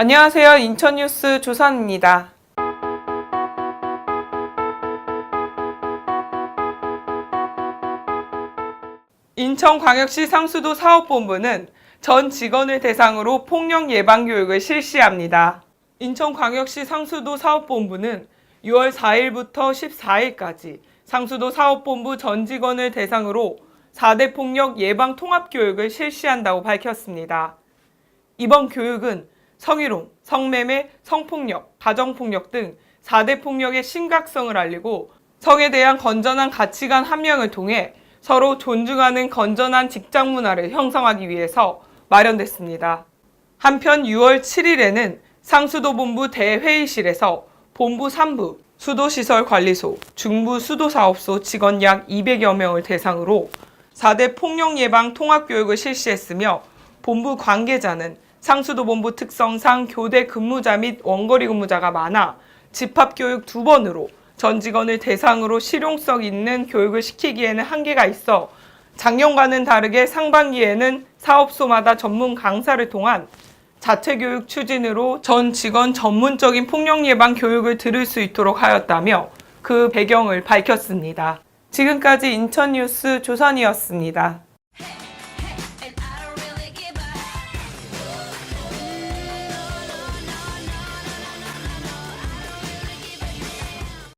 안녕하세요. 인천뉴스 조선입니다. 인천광역시 상수도 사업본부는 전 직원을 대상으로 폭력 예방 교육을 실시합니다. 인천광역시 상수도 사업본부는 6월 4일부터 14일까지 상수도 사업본부 전 직원을 대상으로 4대 폭력 예방 통합 교육을 실시한다고 밝혔습니다. 이번 교육은 성희롱, 성매매, 성폭력, 가정폭력 등 4대 폭력의 심각성을 알리고 성에 대한 건전한 가치관 함양을 통해 서로 존중하는 건전한 직장 문화를 형성하기 위해서 마련됐습니다. 한편 6월 7일에는 상수도 본부 대회의실에서 본부 3부 수도시설 관리소, 중부 수도사업소 직원 약 200여 명을 대상으로 4대 폭력 예방 통합 교육을 실시했으며 본부 관계자는 상수도 본부 특성상 교대 근무자 및 원거리 근무자가 많아 집합 교육 두 번으로 전 직원을 대상으로 실용성 있는 교육을 시키기에는 한계가 있어 작년과는 다르게 상반기에는 사업소마다 전문 강사를 통한 자체 교육 추진으로 전 직원 전문적인 폭력 예방 교육을 들을 수 있도록 하였다며 그 배경을 밝혔습니다. 지금까지 인천 뉴스 조선이었습니다.